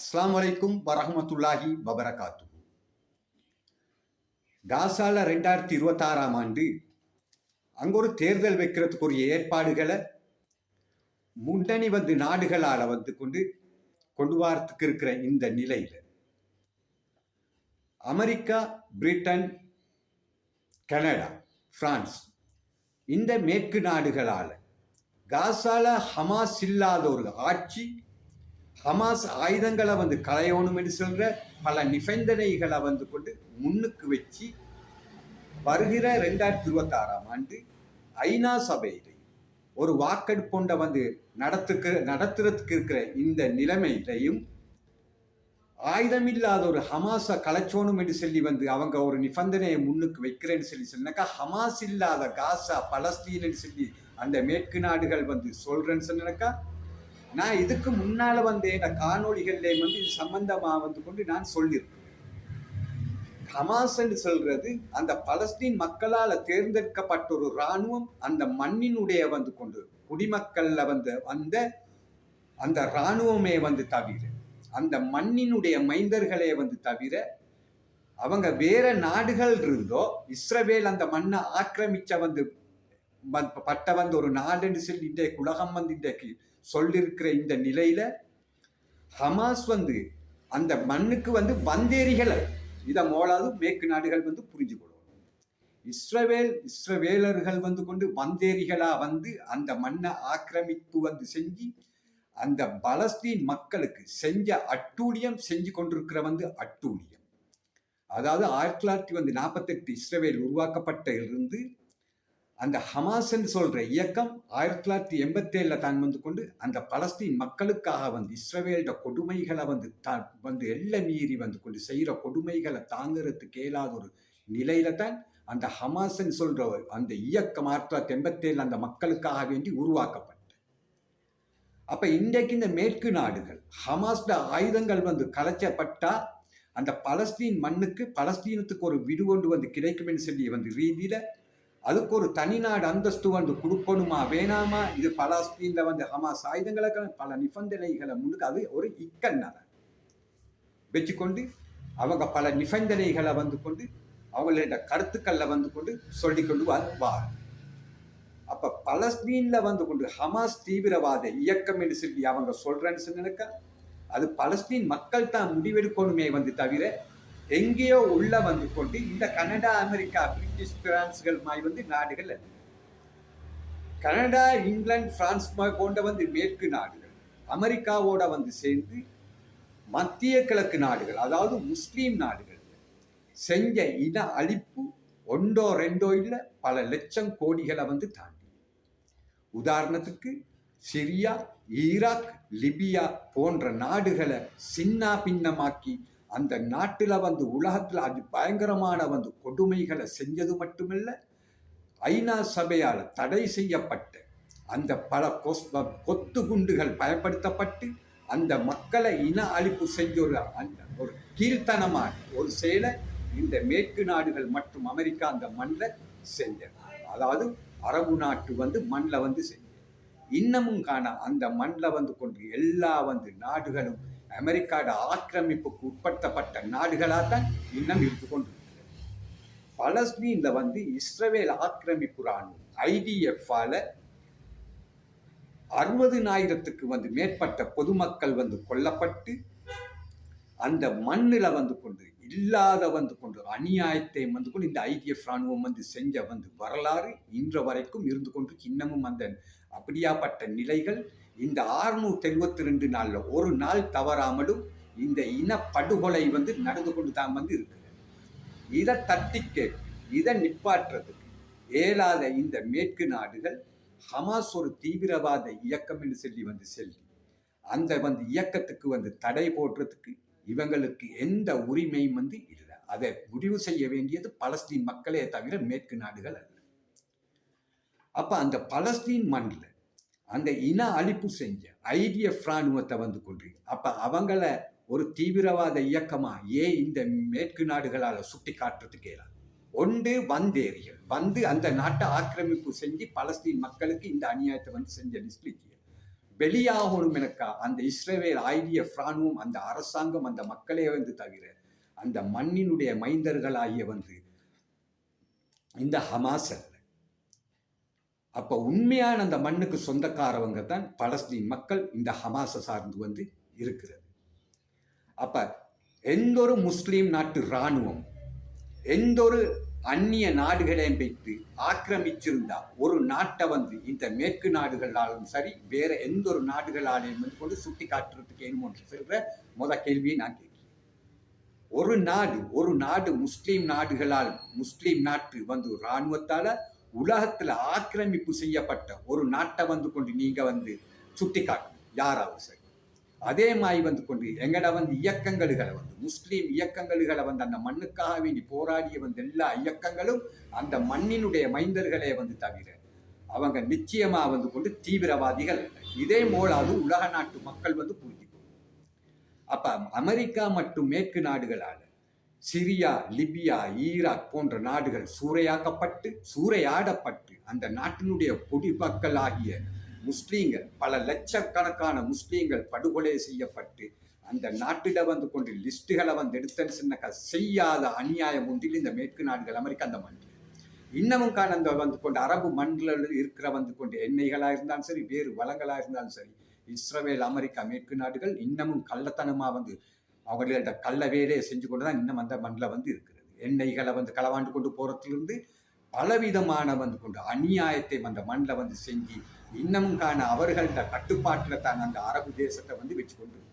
அஸ்லாம் வலைக்கும் வரஹமத்துல்லாஹி வபரகாத்து காசால ரெண்டாயிரத்தி இருபத்தாறாம் ஆண்டு அங்க ஒரு தேர்தல் வைக்கிறதுக்குரிய ஏற்பாடுகளை முன்னணி வந்து நாடுகளால் வந்து கொண்டு கொண்டு வரத்துக்கு இருக்கிற இந்த நிலையில் அமெரிக்கா பிரிட்டன் கனடா பிரான்ஸ் இந்த மேற்கு நாடுகளால் காசால ஹமாஸ் இல்லாத ஒரு ஆட்சி ஹமாஸ் ஆயுதங்களை வந்து களையணும் என்று சொல்ற பல நிபந்தனைகளை வந்து கொண்டு முன்னுக்கு வச்சு வருகிற ரெண்டாயிரத்தி இருபத்தாறாம் ஆண்டு ஐநா சபையிலே ஒரு வாக்கெடுப்புண்ட வந்து நடத்துக்கு நடத்துறதுக்கு இருக்கிற இந்த நிலைமையிலையும் ஆயுதம் இல்லாத ஒரு ஹமாஸை கலைச்சோணும் என்று சொல்லி வந்து அவங்க ஒரு நிபந்தனையை முன்னுக்கு வைக்கிறேன்னு சொல்லி சொன்னாக்கா ஹமாஸ் இல்லாத காசா பலஸ்தீன் சொல்லி அந்த மேற்கு நாடுகள் வந்து சொல்றேன்னு சொன்னாக்கா நான் இதுக்கு முன்னால வந்து இந்த காணொளிகள்ல வந்து இது சம்பந்தமா வந்து கொண்டு நான் சொல்லியிருக்கேன் ஹமாஸ் என்று சொல்றது அந்த பலஸ்தீன் மக்களால் தேர்ந்தெடுக்கப்பட்ட ஒரு இராணுவம் அந்த மண்ணினுடைய வந்து கொண்டு குடிமக்கள்ல வந்து வந்த அந்த இராணுவமே வந்து தவிர அந்த மண்ணினுடைய மைந்தர்களே வந்து தவிர அவங்க வேற நாடுகள் இருந்தோ இஸ்ரவேல் அந்த மண்ணை ஆக்கிரமிச்ச வந்து பட்ட வந்து ஒரு நாடுன்னு சொல்லி இன்றைக்கு உலகம் வந்து இன்றைக்கு சொல்லியிருக்கிற இந்த நிலையில ஹமாஸ் வந்து அந்த மண்ணுக்கு வந்து வந்தேரிகளை இதை மோளாது மேற்கு நாடுகள் வந்து புரிஞ்சு கொள்ளும் இஸ்ரவேல் இஸ்ரவேலர்கள் வந்து கொண்டு வந்தேரிகளா வந்து அந்த மண்ணை ஆக்கிரமிப்பு வந்து செஞ்சு அந்த பலஸ்தீன் மக்களுக்கு செஞ்ச அட்டூழியம் செஞ்சு கொண்டிருக்கிற வந்து அட்டூழியம். அதாவது ஆயிரத்தி தொள்ளாயிரத்தி வந்து நாற்பத்தெட்டு இஸ்ரவேல் உருவாக்கப்பட்ட இருந்து அந்த ஹமாஸ்ன்னு சொல்ற இயக்கம் ஆயிரத்தி தொள்ளாயிரத்தி எண்பத்தேழுல தான் வந்து கொண்டு அந்த பலஸ்தீன் மக்களுக்காக வந்து இஸ்ரவேலோட கொடுமைகளை வந்து தான் வந்து எல்லை மீறி வந்து கொண்டு செய்கிற கொடுமைகளை தாங்கிறதுக்கு இயலாத ஒரு நிலையில தான் அந்த ஹமாஸ்ன்னு சொல்ற அந்த இயக்கம் ஆயிரத்தி தொள்ளாயிரத்தி எண்பத்தேழில் அந்த மக்களுக்காக வேண்டி உருவாக்கப்பட்டது. அப்போ இன்றைக்கு இந்த மேற்கு நாடுகள் ஹமாஸ்ட ஆயுதங்கள் வந்து கலைச்சப்பட்டா அந்த பலஸ்தீன் மண்ணுக்கு பலஸ்தீனத்துக்கு ஒரு விடு கொண்டு வந்து கிடைக்கும்னு சொல்லி வந்து ரீதியில அதுக்கு ஒரு தனிநாடு அந்தஸ்து வந்து கொடுக்கணுமா வேணாமா? இது பலஸ்தீன்ல வந்து ஹமாஸ் ஆயுதங்களை பல நிபந்தனைகளை முன்னுக்கு அது ஒரு இக்கல் நலன் வச்சுக்கொண்டு அவங்க பல நிபந்தனைகளை வந்து கொண்டு அவங்களோட கருத்துக்களை வந்து கொண்டு சொல்லி கொண்டு வா அப்ப பலஸ்தீன்ல வந்து கொண்டு ஹமாஸ் தீவிரவாத இயக்கம் என்று சொல்லி அவங்க சொல்றேன்னு சொன்னாக்கா அது பலஸ்தீன் மக்கள் தான் முடிவெடுக்கணுமே வந்து தவிர எங்கேயோ உள்ள வந்து கொண்டு இந்த கனடா அமெரிக்கா பிரிட்டிஷ் பிரான்ஸ்கள் மாதிரி வந்து நாடுகள் கனடா இங்கிலாந்து பிரான்ஸ் மாதிரி போன்ற வந்து மேற்கு நாடுகள் அமெரிக்காவோட வந்து சேர்ந்து மத்திய கிழக்கு நாடுகள் அதாவது முஸ்லீம் நாடுகள். செஞ்ச இன அழிப்பு ஒன்றோ ரெண்டோ இல்லை பல லட்சம் கோடிகளை வந்து தாண்டி. உதாரணத்துக்கு சிரியா ஈராக் லிபியா போன்ற நாடுகளை சின்ன பின்னமாக்கி அந்த நாட்டில் வந்து உலகத்தில் அது பயங்கரமான வந்து கொடுமைகளை செஞ்சது மட்டுமில்ல ஐநா சபையால் தடை செய்யப்பட்ட அந்த பல கொஸ் கொத்து குண்டுகள் பயன்படுத்தப்பட்டு அந்த மக்களை இன அழிப்பு செஞ்ச ஒரு அந்த ஒரு கீழ்த்தனமான ஒரு செயலை இந்த மேற்கு நாடுகள் மற்றும் அமெரிக்கா அந்த மண்ணில் செஞ்சது. அதாவது அரபு நாட்டு வந்து மண்ணில் வந்து செஞ்சது. இன்னமும் காண அந்த மண்ணில் வந்து கொண்டு எல்லா வந்து நாடுகளும் அமெரிக்காவோட ஆக்கிரமிப்புக்கு உட்படுத்தப்பட்ட நாடுகளாக தான் இன்னும் இருந்து கொண்டு பலஸ்தீன்ல வந்து இஸ்ரவேல் ஆக்கிரமிப்பு ராணுவம் அறுபது அறுபதுனாயிரத்துக்கு வந்து மேற்பட்ட பொதுமக்கள் வந்து கொல்லப்பட்டு அந்த மண்ணில் வந்து கொண்டு இல்லாத வந்து கொண்டு அநியாயத்தை வந்து கொண்டு இந்த ஐடிஎஃப் ராணுவம் வந்து செஞ்ச வந்து வரலாறு இன்ற வரைக்கும் இருந்து கொண்டு இன்னமும் அந்த அப்படியாப்பட்ட நிலைகள் இந்த ஆறுநூத்தி எழுபத்தி ரெண்டு நாளில் ஒரு நாள் தவறாமலும் இந்த இனப்படுகொலை வந்து நடந்து கொண்டு தான் வந்து இருக்குது. இதை தட்டி இதை நிப்பாற்றுறதுக்கு இயலாத இந்த மேற்கு நாடுகள் ஹமாஸ் ஒரு தீவிரவாத இயக்கம் என்று சொல்லி வந்து சொல்லி அந்த வந்து இயக்கத்துக்கு வந்து தடை போடுறதுக்கு இவங்களுக்கு எந்த உரிமையும் வந்து இல்லை. அதை முடிவு செய்ய வேண்டியது பலஸ்தீன் மக்களே தவிர மேற்கு நாடுகள் அல்ல. அப்ப அந்த பலஸ்தீன் மண்ணில் அந்த இன அழிப்பு செஞ்ச ஐடிஎஃப் ராணுவத்தை வந்து கொண்டு அப்ப அவங்கள ஒரு தீவிரவாத இயக்கமா ஏன் இந்த மேற்கு நாடுகளால் சுட்டி காட்டுறதுக்கு ஒன்று வந்தேரிகள் வந்து அந்த நாட்டை ஆக்கிரமிப்பு செஞ்சு பலஸ்தீன் மக்களுக்கு இந்த அநியாயத்தை வந்து செஞ்ச டிஸ்பிளிக்கியல் வெளியாகணும் எனக்கா? அந்த இஸ்ரேவேல் ஐடிஎஃப் ராணுவம் அந்த அரசாங்கம் அந்த மக்களே வந்து தவிர அந்த மண்ணினுடைய மைந்தர்களாகிய வந்து இந்த ஹமாஸ் அல்ல. அப்ப உண்மையான அந்த மண்ணுக்கு சொந்தக்காரவங்க தான் பலஸ்தீன் மக்கள் இந்த ஹமாஸை சார்ந்து வந்து இருக்கிறது. அப்ப எந்த ஒரு முஸ்லீம் நாட்டு இராணுவம் எந்த ஒரு அந்நிய நாடுகளையும் வைத்து ஆக்கிரமிச்சிருந்தா ஒரு நாட்டை வந்து இந்த மேற்கு நாடுகளாலும் சரி வேற எந்த ஒரு நாடுகளாலையும் வந்து கொண்டு சுட்டி காட்டுறதுக்கு என்று சொல்ற முத கேள்வியை நான் கேட்கிறேன். ஒரு நாடு ஒரு நாடு முஸ்லீம் நாடுகளால் முஸ்லீம் நாட்டு வந்து இராணுவத்தால உலகத்துல ஆக்கிரமிப்பு செய்யப்பட்ட ஒரு நாட்டை வந்து கொண்டு நீங்க வந்து சுட்டி காட்டணும். யாராவது சரி. அதே மாதிரி வந்து கொண்டு எங்கட வந்து இயக்கங்களுகளை வந்து முஸ்லீம் இயக்கங்களுகளை வந்து அந்த மண்ணுக்காக வேண்டி போராடிய வந்து எல்லா இயக்கங்களும் அந்த மண்ணினுடைய மைந்தர்களே வந்து தவிர அவங்க நிச்சயமா வந்து கொண்டு தீவிரவாதிகள் இதே இதே அது உலக நாட்டு மக்கள் வந்து புரிஞ்சு அப்ப அமெரிக்கா மற்றும் மேற்கு நாடுகளால சிரியா லிபியா ஈராக் போன்ற நாடுகள் சூறையாக்கப்பட்டு சூறையாடப்பட்டு அந்த நாட்டினுடைய குடிமக்கள் ஆகிய முஸ்லீம்கள் பல லட்சக்கணக்கான முஸ்லீம்கள் படுகொலை செய்யப்பட்டு அந்த நாட்டில் வந்து கொண்டு லிஸ்ட்டுகளை வந்து எடுத்தன்னு சொன்ன செய்யாத அநியாயம் ஒன்றில் இந்த மேற்கு நாடுகள் அமெரிக்கா அந்த மண்ணில். இன்னமும் காண அந்த வந்து கொண்டு அரபு மண்ணில் இருக்கிற வந்து கொண்டு எண்ணெய்களாக இருந்தாலும் சரி வேறு வளங்களாக இருந்தாலும் சரி இஸ்ரேல் அமெரிக்கா மேற்கு நாடுகள் இன்னமும் கள்ளத்தனமாக வந்து அவர்கள்ட்ட கள்ள வேலையை செஞ்சு கொண்டு தான் இன்னும் அந்த மண்ணில் வந்து இருக்கிறது. எண்ணெய்களை வந்து களவாண்டு கொண்டு போகிறதுலேருந்து பலவிதமான வந்து கொண்டு அநியாயத்தை அந்த மண்ணில் வந்து செஞ்சு இன்னமும் காண அவர்கள்ட கட்டுப்பாட்டில் தான் அந்த அரபு தேசத்தை வந்து வச்சு கொண்டு இருக்கிறது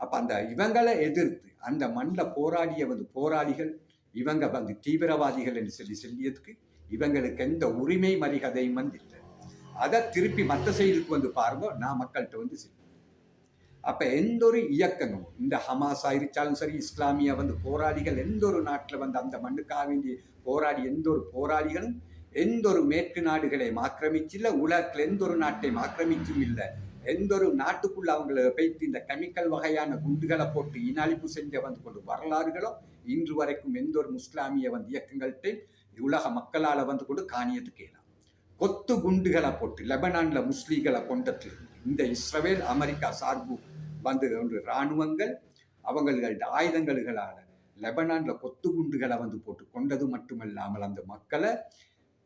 அப்போ அந்த இவங்களை எதிர்த்து அந்த மண்ணில் போராடிய வந்து போராளிகள் இவங்க வந்து தீவிரவாதிகள் என்று சொல்லி சொல்லியதுக்கு இவங்களுக்கு எந்த உரிமை மரிகதையும் வந்து இல்லை. அதை திருப்பி மற்ற செயலுக்கு வந்து பாருங்க நான் மக்கள்கிட்ட வந்து செய்வேன் அப்போ எந்த ஒரு இயக்கங்களும் இந்த ஹமாஸ் ஆயிருச்சாலும் சரி இஸ்லாமிய வந்து போராளிகள் எந்த ஒரு நாட்டில் வந்து அந்த மண்ணுக்காக வேண்டி போராடி எந்த ஒரு போராளிகளும் எந்த ஒரு மேற்கு நாடுகளையும் ஆக்கிரமிச்சில்ல உலகத்தில் எந்த ஒரு நாட்டையும் ஆக்கிரமிச்சும் இல்லை. எந்த ஒரு நாட்டுக்குள்ள அவங்களை வைத்து இந்த கெமிக்கல் வகையான குண்டுகளை போட்டு இனழிப்பு செஞ்ச வந்து கொண்டு வரலாறுகளோ இன்று வரைக்கும் எந்த ஒரு முஸ்லாமிய வந்து இயக்கங்கள்கிட்ட உலக மக்களால் வந்து கொண்டு காணியத்துக்கு கேலாம் கொத்து குண்டுகளை போட்டு லெபனான்ல முஸ்லீம்களை கொண்டது இந்த இஸ்ரவேல் அமெரிக்கா சார்பு வந்து ஒன்று இராணுவங்கள் அவங்களோட லெபனான்ல கொத்து குண்டுகளை வந்து போட்டு கொண்டது மட்டுமல்லாமல் அந்த மக்களை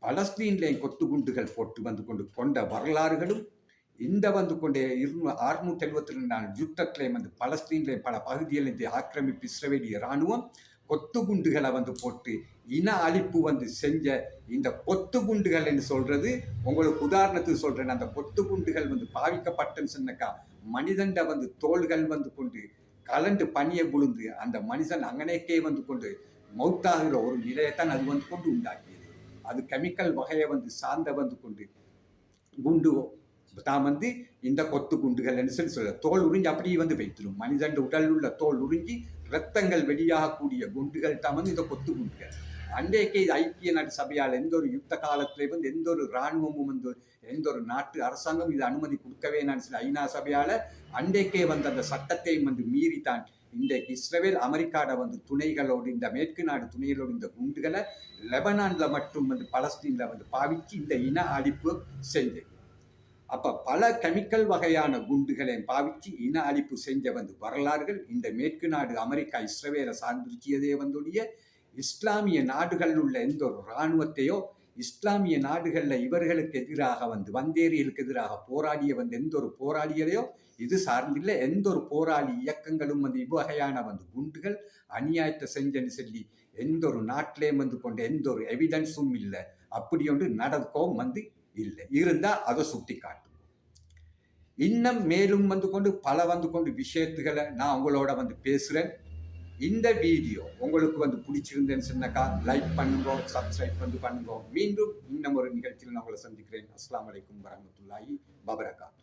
பலஸ்தீன்லேயும் கொத்து குண்டுகள் போட்டு வந்து கொண்டு கொண்ட வரலாறுகளும் இந்த வந்து கொண்டே இரு அறுநூத்தி எழுபத்தி ரெண்டு நாள் யுத்தத்திலையும் வந்து பலஸ்தீன்லேயும் பல பகுதிகளில் ஆக்கிரமிப்பு இஸ்ரேலிய இராணுவம் கொத்து குண்டுகளை வந்து போட்டு இன அழிப்பு வந்து செஞ்ச இந்த கொத்து குண்டுகள் என்று சொல்றது உங்களுக்கு உதாரணத்துக்கு சொல்றேன் அந்த கொத்து குண்டுகள் வந்து பாவிக்கப்பட்டன்னு சொன்னக்கா மனிதண்ட வந்து தோள்கள் வந்து கொண்டு கலண்டு பனியை பொழுந்து அந்த மனிதன் அங்கனேக்கே வந்து கொண்டு மௌத்தாகிற ஒரு நிலையைத்தான் அது வந்து கொண்டு உண்டாக்கியது. அது கெமிக்கல் வகையை வந்து சார்ந்த வந்து கொண்டு குண்டு தான் வந்து இந்த கொத்து குண்டுகள் என்று சொல்லி சொல்ல தோல் உறிஞ்சி அப்படியே வந்து வைத்திடும். மனிதன் உடல் உள்ள தோல் உறிஞ்சி ரத்தங்கள் வெளியாகக்கூடிய குண்டுகள் தான் வந்து இந்த கொத்து குண்டுகள். அன்றைக்கே ஐக்கிய நாட்டு சபையால் எந்த ஒரு யுத்த காலத்திலே வந்து எந்த ஒரு இராணுவமும் வந்து எந்த ஒரு நாட்டு அரசாங்கம் இது அனுமதி கொடுக்கவே நான் சில ஐநா சபையால் அன்றைக்கே வந்து அந்த சட்டத்தையும் வந்து மீறித்தான். இன்றைக்கு இஸ்ரேல் அமெரிக்காட வந்து துணைகளோடு இந்த மேற்கு நாடு துணைகளோடு இந்த குண்டுகளை லெபனான்ல மட்டும் வந்து பலஸ்தீன்ல வந்து பாவிச்சு இந்த இன அழிப்பு செஞ்சது அப்ப பல கெமிக்கல் வகையான குண்டுகளை பாவிச்சு இன அழிப்பு செஞ்ச வந்து வரலாறுகள் இந்த மேற்கு நாடு அமெரிக்கா இஸ்ரேலை சார்ந்திருச்சியதே வந்துடைய இஸ்லாமிய நாடுகளில் உள்ள எந்த ஒரு இராணுவத்தையோ இஸ்லாமிய நாடுகளில் இவர்களுக்கு எதிராக வந்து வந்தேரிகளுக்கு எதிராக போராடிய வந்து எந்த ஒரு போராளிகளையோ இது சார்ந்தில்லை. எந்த ஒரு போராளி இயக்கங்களும் வந்து இவ்வகையான வந்து குண்டுகள் அநியாயத்தை செஞ்சன்னு சொல்லி எந்த ஒரு நாட்டிலேயும் வந்து கொண்ட எந்த ஒரு எவிடன்ஸும் இல்லை. அப்படி ஒன்று நடக்கவும் வந்து இல்லை. இருந்தால் அதை சுட்டி காட்டும் இன்னும் மேலும் வந்து கொண்டு பல வந்து கொண்டு விஷயத்துகளை நான் உங்களோட வந்து பேசுகிறேன் இந்த வீடியோ உங்களுக்கு வந்து பிடிச்சிருந்தேன்னு சொன்னாக்கா லைக் பண்ணுங்க சப்ஸ்கிரைப் வந்து பண்ணுங்க. மீண்டும் இன்னும் ஒரு நிகழ்ச்சியில் நான் உங்களை சந்திக்கிறேன். அஸ்லாம் வலைக்கம் வரமத்துல்லாஹி பபரகாத்